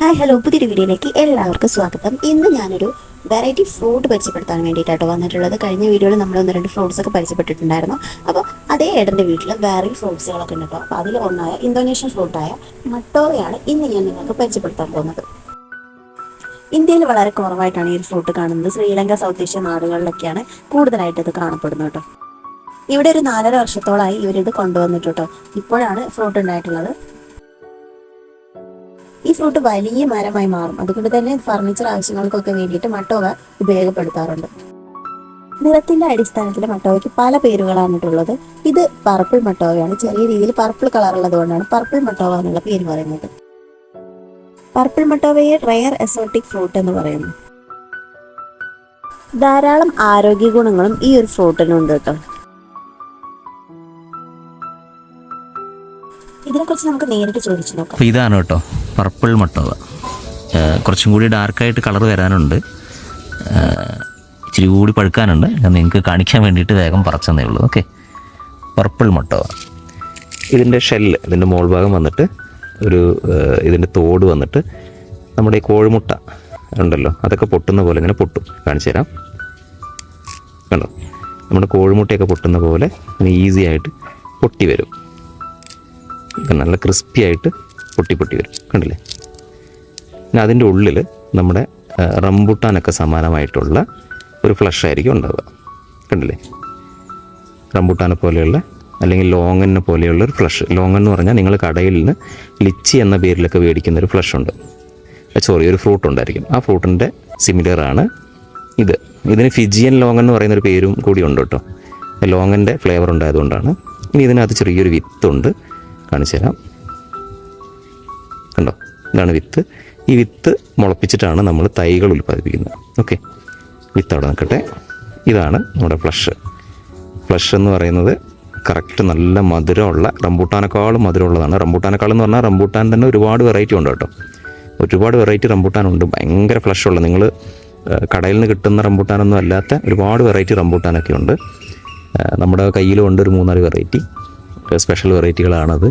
Hi hello. പുതിയൊരു വീഡിയോയിലേക്ക് എല്ലാവർക്കും സ്വാഗതം. ഇന്ന് ഞാനൊരു വെറൈറ്റി ഫ്രൂട്ട് പരിചയപ്പെടുത്താൻ വേണ്ടിയിട്ടാണ് വന്നിട്ടുള്ളത്. കഴിഞ്ഞ വീഡിയോയിൽ നമ്മൾ ഒന്ന് രണ്ട് ഫ്രൂട്ട്സ് ഒക്കെ പരിചയപ്പെട്ടിട്ടുണ്ടായിരുന്നു. അപ്പോൾ അതേ ഏട്ടന്റെ വീട്ടിൽ വേറെ ഫ്രൂട്ട്സുകളൊക്കെ ഉണ്ട് അപ്പോൾ അതിൽ ഒന്നായ ഇന്തോനേഷ്യൻ ഫ്രൂട്ടായ മട്ടോയാണ് ഇന്ന് ഞാൻ നിങ്ങൾക്ക് പരിചയപ്പെടുത്താൻ പോകുന്നത്. ഇന്ത്യയിൽ വളരെ കുറവായിട്ടാണ് ഈ ഫ്രൂട്ട് കാണുന്നത്. ശ്രീലങ്ക സൗത്ത് ഏഷ്യ നാടുകളിലൊക്കെയാണ് കൂടുതലായിട്ട് ഇത് കാണപ്പെടുന്നത് കേട്ടോ. ഇവിടെ ഒരു നാലര വർഷത്തോളമായി ഇവരിത് കൊണ്ടുവന്നിട്ട് ഇപ്പോഴാണ് ഫ്രൂട്ട് ഉണ്ടായിട്ടുള്ളത്. ഈ ഫ്രൂട്ട് വലിയ മരമായി മാറും. അതുകൊണ്ട് തന്നെ ഫർണിച്ചർ ആവശ്യങ്ങൾക്കൊക്കെ വേണ്ടിയിട്ട് മട്ടോവ ഉപയോഗപ്പെടുത്താറുണ്ട്. നിറത്തിന്റെ അടിസ്ഥാനത്തിൽ മട്ടോവയ്ക്ക് പല പേരുകളാണിട്ടുള്ളത് ഇത് പർപ്പിൾ മട്ടോവയാണ്. ചെറിയ രീതിയിൽ പർപ്പിൾ കളർ ഉള്ളത് കൊണ്ടാണ് പർപ്പിൾ മട്ടോവ എന്നുള്ള പേര് പറയുന്നത്. പർപ്പിൾ മട്ടോവയെ റയർ എസോട്ടിക് ഫ്രൂട്ട് എന്ന് പറയുന്നു. ധാരാളം ആരോഗ്യ ഗുണങ്ങളും ഈ ഒരു ഫ്രൂട്ടിനുണ്ട് കേട്ടോ. ഇതിനെക്കുറിച്ച് നമുക്ക് നേരിട്ട് ചോദിച്ചു നോക്കാം. ഇതാണ് കേട്ടോ പർപ്പിൾ മട്ടോവ കുറച്ചും കൂടി ഡാർക്കായിട്ട് കളർ വരാനുണ്ട്. ഇച്ചിരി കൂടി പഴുക്കാനുണ്ട്. ഞാൻ നിങ്ങൾക്ക് കാണിക്കാൻ വേണ്ടിയിട്ട് വേഗം പറിച്ചെന്നേ ഉള്ളൂ. ഓക്കെ. പർപ്പിൾ മട്ടോവ ഇതിന്റെ ഷെല്ല് ഇതിന്റെ മോൾ ഭാഗം വന്നിട്ട് ഒരു ഇതിന്റെ തോട് വന്നിട്ട് നമ്മുടെ ഈ കോഴിമുട്ട ഉണ്ടല്ലോ അതൊക്കെ പൊട്ടുന്ന പോലെ ഇങ്ങനെ പൊട്ടും. കാണിച്ചു തരാം. കണ്ടോ? നമ്മുടെ കോഴിമുട്ടയൊക്കെ പൊട്ടുന്ന പോലെ ഈസി ആയിട്ട് പൊട്ടി വരും. ഇത് നല്ല ക്രിസ്പി ആയിട്ട് പൊട്ടി പൊട്ടി വരും. കണ്ടില്ലേ? പിന്നെ അതിന്റെ ഉള്ളിൽ നമ്മുടെ റംബുട്ടാനൊക്കെ സമാനമായിട്ടുള്ള ഒരു ഫ്ലഷ് ആയിരിക്കും ഉണ്ടാവുക. കണ്ടില്ലേ? റംബുട്ടാനെ പോലെയുള്ള അല്ലെങ്കിൽ ലോങ്ങനെ പോലെയുള്ള ഒരു ഫ്ലഷ് ലോങ്ങൻ എന്ന് പറഞ്ഞാൽ നിങ്ങൾ കടയിൽ നിന്ന് ലിച്ചി എന്ന പേരിലൊക്കെ മേടിക്കുന്ന ഒരു ഫ്ലഷ് ഉണ്ട്. സോറി ഒരു ഫ്രൂട്ട് ഉണ്ടായിരിക്കും. ആ ഫ്രൂട്ടിന്റെ സിമിലർ ആണ് ഇത്. ഇതിന് ഫിജിയൻ ലോങ്ങൻ എന്ന് പറയുന്ന ഒരു പേരും കൂടി ഉണ്ട് കേട്ടോ. ലോങ്ങന്റെ ഫ്ലേവർ ഉണ്ടായതുകൊണ്ടാണ്. ഇനി ഇതിനകത്ത് ചെറിയൊരു വിത്തുണ്ട്. കാണിച്ചു തരാം. കണ്ടോ? ഇതാണ് വിത്ത്. ഈ വിത്ത് മുളപ്പിച്ചിട്ടാണ് നമ്മൾ തൈകൾ ഉൽപ്പാദിപ്പിക്കുന്നത്. ഓക്കെ. വിത്ത് അവിടെ നിൽക്കട്ടെ. ഇതാണ് നമ്മുടെ ഫ്ലഷ്. ഫ്ലഷ് എന്ന് പറയുന്നത് കറക്റ്റ് നല്ല മധുരമുള്ള റംബൂട്ടാനേക്കാളും മധുരമുള്ളതാണ്. റംബൂട്ടാനേക്കാൾ എന്ന് പറഞ്ഞാൽ റംബൂട്ടാൻ തന്നെ ഒരുപാട് വെറൈറ്റി ഉണ്ട് കേട്ടോ. ഒരുപാട് വെറൈറ്റി റംബൂട്ടാൻ ഉണ്ട്. ഭയങ്കര ഫ്ലഷ് ഉള്ള നിങ്ങൾ കടയിൽ നിന്ന് കിട്ടുന്ന റംബൂട്ടാനൊന്നും അല്ലാത്ത ഒരുപാട് വെറൈറ്റി റംബൂട്ടാനൊക്കെ ഉണ്ട്. നമ്മുടെ കയ്യിലും ഉണ്ട് ഒരു മൂന്നാൽ വെറൈറ്റി സ്പെഷ്യൽ വെറൈറ്റികളാണത്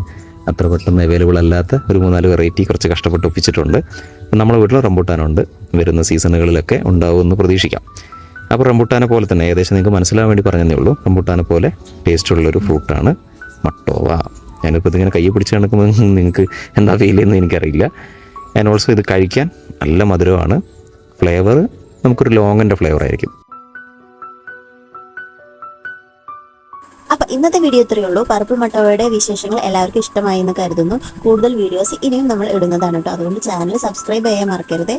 അത്ര പെട്ടെന്ന് അവൈലബിൾ അല്ലാത്ത ഒരു മൂന്നാൽ വെറൈറ്റി കുറച്ച് കഷ്ടപ്പെട്ട് ഒപ്പിച്ചിട്ടുണ്ട്. നമ്മുടെ വീട്ടിൽ റംബൂട്ടാനുണ്ട്. വരുന്ന സീസണുകളിലൊക്കെ ഉണ്ടാവുമെന്ന് പ്രതീക്ഷിക്കാം. അപ്പോൾ റംബൂട്ടാനെ പോലെ തന്നെ ഏകദേശം നിങ്ങൾക്ക് മനസ്സിലാവാൻ വേണ്ടി പറഞ്ഞതേ ഉള്ളൂ. റംബൂട്ടാനെ പോലെ ടേസ്റ്റുള്ളൊരു ഫ്രൂട്ടാണ് മട്ടോവ. ഞാനിപ്പോൾ ഇതിങ്ങനെ കൈ പിടിച്ച് കിടക്കുമ്പോൾ നിങ്ങൾക്ക് എന്താ ഫീൽ ചെയ്യുന്നത് എനിക്കറിയില്ല. ആൻഡ് ഓൾസോ ഇത് കഴിക്കാൻ നല്ല മധുരമാണ്. ഫ്ലേവർ നമുക്കൊരു ലോങ്ങിന്റെ ഫ്ലേവർ ആയിരിക്കും. അപ്പൊ ഇന്നത്തെ വീഡിയോ ഇത്രയേ ഉള്ളൂ. പർപ്പിൾ മട്ടോയുടെ വിശേഷങ്ങൾ എല്ലാവർക്കും ഇഷ്ടമായി എന്ന് കരുതുന്നു. കൂടുതൽ വീഡിയോസ് ഇനിയും നമ്മൾ ഇടുന്നതാണ് കേട്ടോ. അതുകൊണ്ട് ചാനൽ സബ്സ്ക്രൈബ് ചെയ്യാൻ മറക്കരുതേ.